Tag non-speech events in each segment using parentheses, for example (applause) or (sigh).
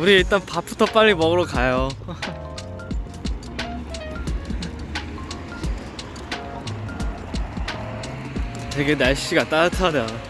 우리 일단 밥부터 빨리 먹으러 가요. (laughs) 되게 날씨가 따뜻하다.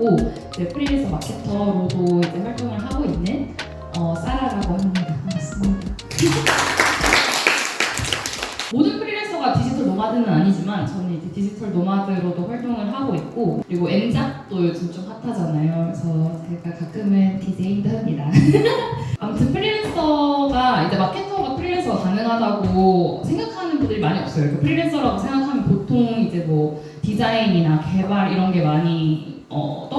이제 프리랜서 마케터로도 이제 활동을 하고 있는 어, 사라라고 합니다. 반갑습니다. 모든 프리랜서가 디지털 노마드는 아니지만 저는 이제 디지털 노마드로도 활동을 하고 있고 그리고 M작도 요즘 좀 핫하잖아요. 그래서 제가 가끔은 DJ도 합니다. (laughs) 아무튼 프리랜서가 이제 마케터가 프리랜서가 가능하다고 생각하는 분들이 많이 없어요. 그 프리랜서라고 생각하면 보통 이제 뭐 디자인이나 개발 이런 게 많이 어.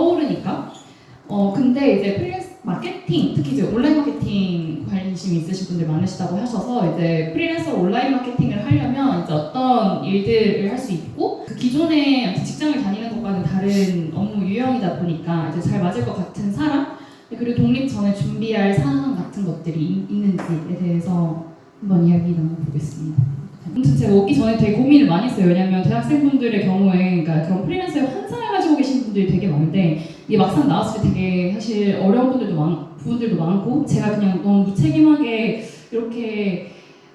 어 근데 이제 프리랜서 마케팅 특히 이제 온라인 마케팅 관심 있으신 분들 많으시다고 하셔서 이제 프리랜서 온라인 마케팅을 하려면 이제 어떤 일들을 할 수 있고 그 기존에 직장을 다니는 것과는 다른 업무 유형이다 보니까 이제 잘 맞을 것 같은 사람 그리고 독립 전에 준비할 사항 같은 것들이 있- 있는지에 대해서 한번 이야기 나눠보겠습니다. 아무튼 제가 오기 전에 되게 고민을 많이 했어요. 왜냐면 대학생분들의 경우에 그러니까 그런 프리랜서에 환상을 가지고 계신 분들이 되게 많은데 이게 막상 나왔을 때 되게 사실 어려운 분들도 많, 부분들도 많고 제가 그냥 너무 무책임하게 이렇게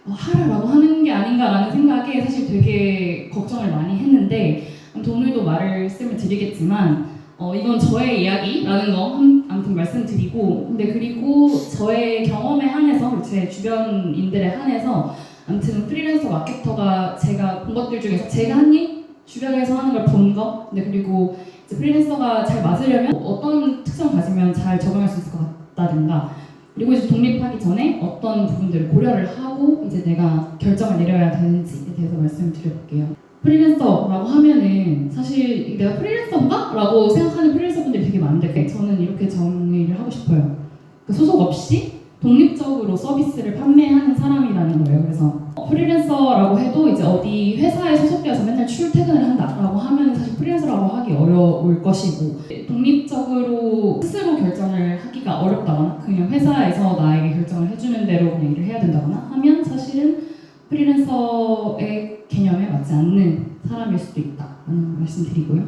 어, 하라라고 하는 게 아닌가라는 생각에 사실 되게 걱정을 많이 했는데 아무튼 오늘도 말씀을 드리겠지만 어, 이건 저의 이야기라는 거 한- 아무튼 말씀드리고 근데 그리고 저의 경험에 한해서 제 주변인들에 한해서 아무튼 프리랜서 마케터가 제가 본 것들 중에서 제가 한 일, 주변에서 하는 걸 본 거, 근데 그리고 이제 프리랜서가 잘 맞으려면 어떤 특성 가지면 잘 적응할 수 있을 것 같다든가 그리고 이제 독립하기 전에 어떤 부분들을 고려를 하고 이제 내가 결정을 내려야 되는지에 대해서 말씀을 드려볼게요. 프리랜서라고 하면은 사실 내가 프리랜서인가? 라고 생각하는 프리랜서 분들이 되게 많은데 저는 이렇게 정의를 하고 싶어요. 그 소속 없이 독립적으로 서비스를 판매하는 사람이라는 거예요. 그래서 어, 프리랜서라고 해도 이제 어디 회사에 소속되어서 맨날 출퇴근을 한다라고 하면 사실 프리랜서라고 하기 어려울 것이고 독립적으로 스스로 결정을 하기가 어렵다거나 그냥 회사에서 나에게 결정을 해주는 대로 그냥 일을 해야 된다거나 하면 사실은 프리랜서의 개념에 맞지 않는 사람일 수도 있다라는 말씀드리고요.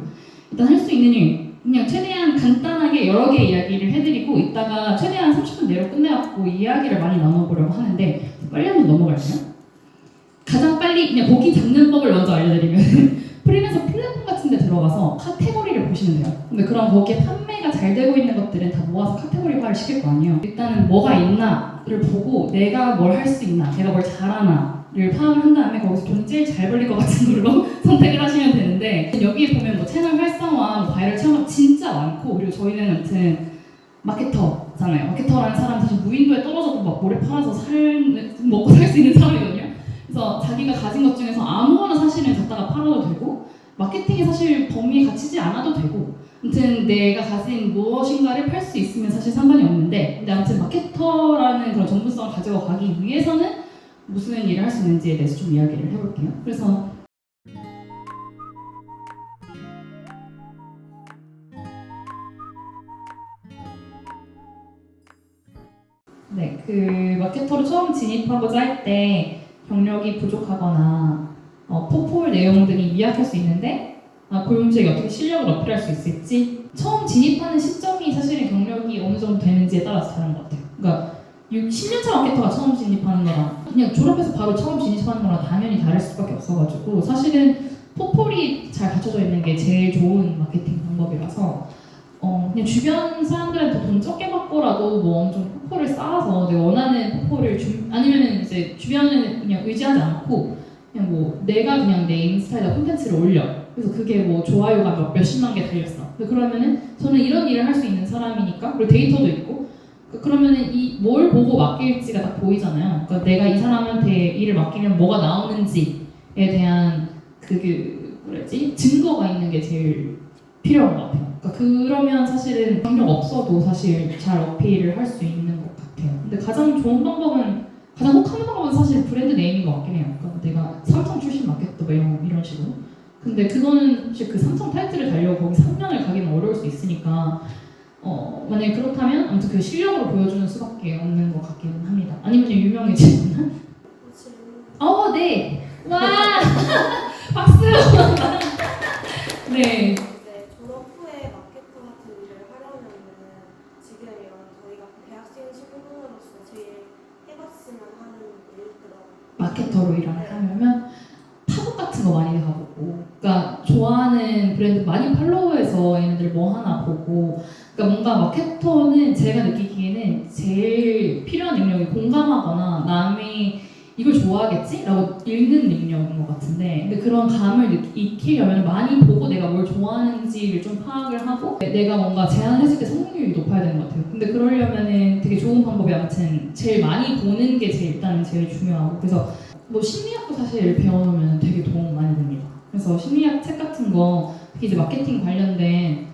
일단 할 수 있는 일 그냥 최대한 간단하게 여러 개 이야기를 해드리고 이따가 최대한 30분 내로 끝내갖고 이야기를 많이 나눠보려고 하는데 빨리 한번 넘어갈까요? 가장 빨리 그냥 보기 잡는 법을 먼저 알려드리면 (laughs) 프리랜서 플랫폼 같은 데 들어가서 카테고리를 보시면 돼요. 근데 그럼 거기에 판매가 잘 되고 있는 것들은 다 모아서 카테고리화를 시킬 거 아니에요. 일단은 뭐가 있나를 보고 내가 뭘 할 수 있나, 내가 뭘 잘하나를 파악을 한 다음에 거기서 돈 제일 잘 벌릴 것 같은 걸로 (laughs) 선택을 하시면 되는데 여기에 보면 뭐 채널 활성화, 뭐 바이럴 체험학 진짜 많고 그리고 저희는 아무튼 마케터잖아요. 마케터라는 사람 사실 무인도에 떨어져도 막 모래 팔아서 살 먹고 살 수 있는 사람이거든요. 그래서 자기가 가진 것 중에서 아무거나 사실은 갖다가 팔아도 되고 마케팅이 사실 범위에 갇히지 않아도 되고 아무튼 내가 가진 무엇인가를 팔 수 있으면 사실 상관이 없는데 근데 아무튼 마케터라는 그런 전문성을 가지고 가기 위해서는 무슨 일을 할 수 있는지에 대해서 좀 이야기를 해볼게요. 그래서 네, 그 마케터로 처음 진입하고자 할 때 경력이 부족하거나 어, 포폴 내용들이 미약할 수 있는데 아, 고용주에게 어떻게 실력을 어필할 수 있을지 처음 진입하는 시점이 사실은 경력이 어느 정도 되는지에 따라서 다른 것 같아요. 그러니까 6, 10년차 마케터가 처음 진입하는 거랑 그냥 졸업해서 바로 처음 진입하는 거랑 당연히 다를 수밖에 없어가지고 사실은 포폴이 잘 갖춰져 있는 게 제일 좋은 마케팅 방법이라서 어, 그냥 주변 사람들한테 돈 적게 받고라도 뭐 엄청 포포를 쌓아서 내가 원하는 포포를 주, 아니면은 이제 주변을 그냥 의지하지 않고 그냥 뭐 내가 그냥 내 인스타에다 콘텐츠를 올려. 그래서 그게 뭐 좋아요가 몇, 몇십만 개 달렸어. 그러면은 저는 이런 일을 할 수 있는 사람이니까 그리고 데이터도 있고 그- 그러면은 이 뭘 보고 맡길지가 딱 보이잖아요. 그러니까 내가 이 사람한테 일을 맡기면 뭐가 나오는지에 대한 그 뭐랬지 증거가 있는 게 제일 필요한 것 같아요. 그러니까 그러면 사실은 경력 없어도 사실 잘 어필을 할 수 있는 것 같아요. 근데 가장 좋은 방법은 가장 혹하는 방법은 사실 브랜드 네임인 것 같긴 해요. 그러니까 내가 삼성 출신 맞겠다 뭐 이런 이런 식으로. 근데 그거는 사실 그 삼성 타이틀을 달려고 거기 3년을 가기는 어려울 수 있으니까 어 만약에 그렇다면 아무튼 그 실력으로 보여주는 수밖에 없는 것 같기는 합니다. 아니면 그냥 유명해지면 (laughs) 어, 네. 와, (laughs) 박수. (laughs) 네. 이제 졸업 후에 마케터 같은 일을 하려면은 지금 이런 저희가 대학생 신분으로서 제일 해봤으면 하는 일들은 마케터로 일을 하려면 거 많이 가보고, 그러니까 좋아하는 브랜드 많이 팔로우해서 얘네들 뭐 하나 보고, 그러니까 뭔가 마케터는 제가 느끼기에는 제일 필요한 능력이 공감하거나 남이 이걸 좋아하겠지? 라고 읽는 능력인 것 같은데 근데 그런 감을 느- 익히려면 많이 보고 내가 뭘 좋아하는지를 좀 파악을 하고 내가 뭔가 제안을 했을 때 성공률이 높아야 되는 것 같아요 근데 그러려면은 되게 좋은 방법이 아무튼 제일 많이 보는 게 제일 일단 제일 중요하고 그래서 뭐 심리학도 사실 배워놓으면 되게 도움 많이 됩니다. 그래서 심리학 책 같은 거 특히 이제 마케팅 관련된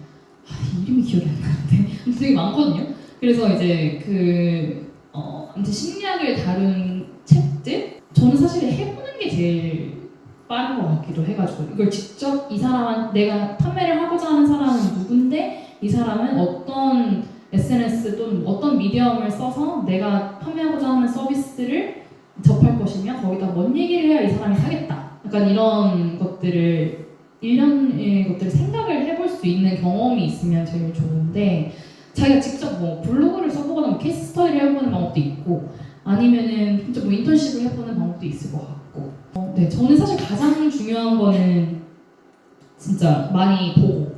아, 이름이 기억이 안 나는데. (laughs) 되게 많거든요. 그래서 이제 그 어, 아무튼 심리학을 다룬 책들 저는 사실 해보는 게 제일 빠른 것 같기도 해가지고. 이걸 직접 이 사람한 내가 판매를 하고자 하는 사람은 누군데 이 사람은 어떤 SNS 또는 어떤 미디엄을 써서 내가 판매하고자 하는 서비스를 접할 것이며 거기다 뭔 얘기를 해야 이 사람이 사겠다. 약간 이런 것들을 일련의 것들을 생각을 해볼 수 있는 경험이 있으면 제일 좋은데 자기가 직접 뭐 블로그를 써보거나 뭐 케이스 스터디를 해보는 방법도 있고 아니면은 진짜 뭐 인턴십을 해보는 방법도 있을 것 같고. 어, 네 저는 사실 가장 중요한 거는 진짜 많이 보고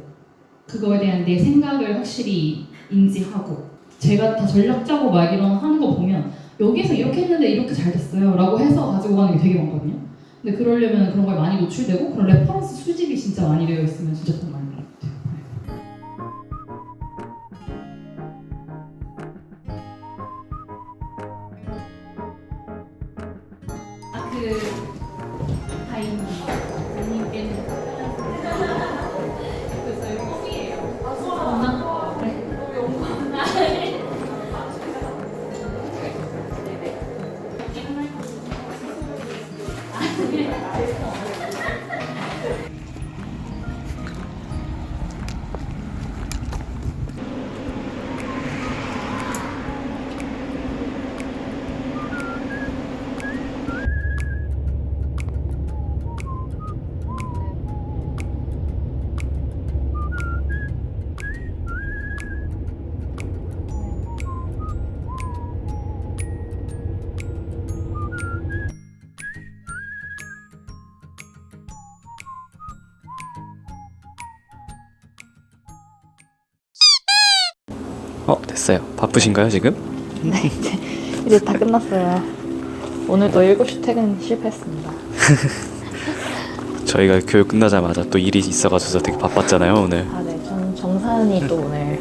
그거에 대한 내 생각을 확실히 인지하고 제가 다 전략 짜고 막 이런 하는 거 보면 여기에서 이렇게 했는데 이렇게 잘 됐어요 라고 해서 가지고 가는 게 되게 많거든요. 근데 그러려면 그런 걸 많이 노출되고 그런 레퍼런스 수집이 진짜 많이 되어 있으면 진짜 어 됐어요. 바쁘신가요 지금? 이제 다 끝났어요. 오늘도 7시 퇴근 실패했습니다. (laughs) 저희가 교육 끝나자마자 또 일이 있어가지고 되게 바빴잖아요 오늘. 아, 네. 전 정산이 또 오늘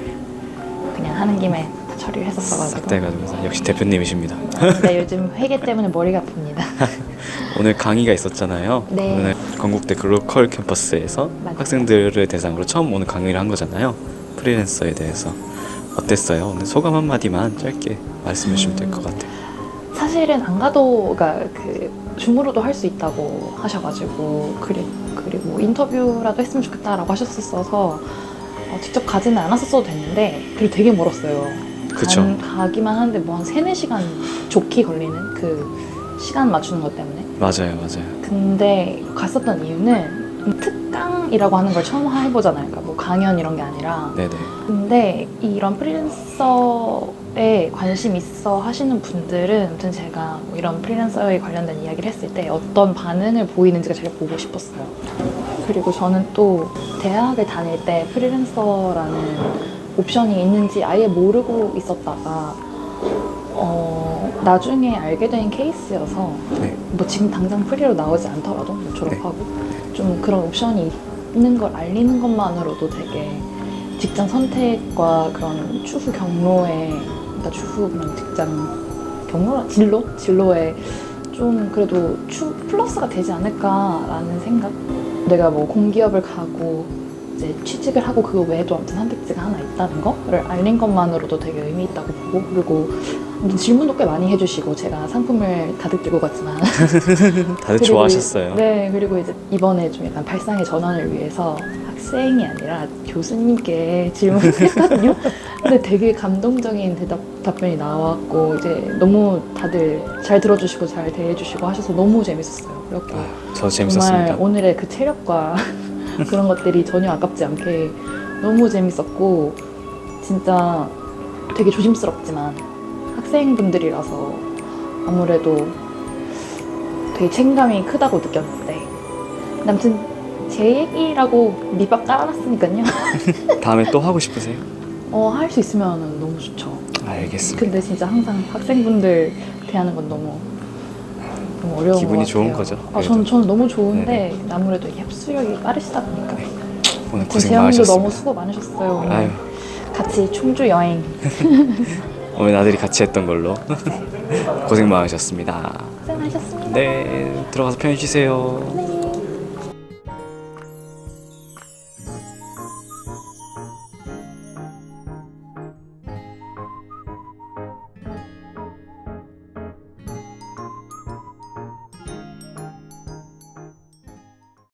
그냥 하는 김에 다 처리를 싹 했었어가지고. 돼가지고 역시 대표님이십니다. 근데 요즘 (laughs) 회계 때문에 머리가 아픕니다. (laughs) 오늘 강의가 있었잖아요. 네. 오늘 건국대 글로컬 캠퍼스에서 맞아요. 학생들을 대상으로 처음 오늘 강의를 한 거잖아요. 프리랜서에 대해서 어땠어요? 오늘 소감 한 마디만 짧게 말씀해 주시면 될 것 같아요. 사실은 안 가도, 그러니까 그 줌으로도 할 수 있다고 하셔가지고 그리, 그리고 인터뷰라도 했으면 좋겠다라고 하셨었어서 어, 직접 가지는 않았었어도 됐는데 그리고 되게 멀었어요. 그쵸. 간- 가기만 하는데 뭐한 3, 4시간 좋게 걸리는 그 시간 맞추는 것 때문에 맞아요, 맞아요. 근데 갔었던 이유는 특강이라고 하는 걸 처음 해보잖아요. 그러니까 뭐 강연 이런 게 아니라. 네네. 근데 이런 프리랜서에 관심 있어 하시는 분들은 아무튼 제가 뭐 이런 프리랜서에 관련된 이야기를 했을 때 어떤 반응을 보이는지가 제일 보고 싶었어요. 그리고 저는 또 대학을 다닐 때 프리랜서라는 옵션이 있는지 아예 모르고 있었다가 어, 나중에 알게 된 케이스여서 네. 뭐 지금 당장 프리로 나오지 않더라도 뭐 졸업하고 좀 그런 옵션이 있는 걸 알리는 것만으로도 되게 직장 선택과 그런 추후 경로에 그러니까 추후 그런 직장 경로 진로 진로에 좀 그래도 추 플러스가 되지 않을까라는 생각. 내가 뭐 공기업을 가고 이제 취직을 하고 그 외에도 아무튼 선택지가 하나 있다는 거를 알린 것만으로도 되게 의미 있다고 보고 그리고 질문도 꽤 많이 해주시고 제가 상품을 가득 들고 갔지만 (laughs) 다들 좋아하셨어요. 네, 그리고 이제 이번에 좀 약간 발상의 전환을 위해서 학생이 아니라 교수님께 질문했거든요. (laughs) 근데 되게 감동적인 대답 답변이 나왔고 이제 너무 다들 잘 들어주시고 잘 대해주시고 하셔서 너무 재밌었어요. 그렇고 아, 저 정말 재밌었습니다. 오늘의 그 체력과 (laughs) 그런 것들이 전혀 아깝지 않게 너무 재밌었고 진짜 되게 조심스럽지만 학생분들이라서 아무래도 되게 책임감이 크다고 느꼈는데 아무튼 제 얘기라고 밑밥 깔아놨으니까요 (laughs) 다음에 또 하고 싶으세요? 어, 할 수 있으면 너무 좋죠 알겠습니다. 근데 진짜 항상 학생분들 대하는 건 너무 너무 어려운 기분이 것 좋은. 거죠, 아. 저는 저는 너무 좋은데 아무래도 이게 협수력이 빠르시다 보니까 오늘 제 고생 많으셨습니다. 너무 수고 많으셨어요. 오늘 아유, 같이 충주 여행 (laughs) 오늘 나들이 같이 했던 걸로 고생 많으셨습니다. 고생하셨습니다. 네, 들어가서 편히 쉬세요. 네.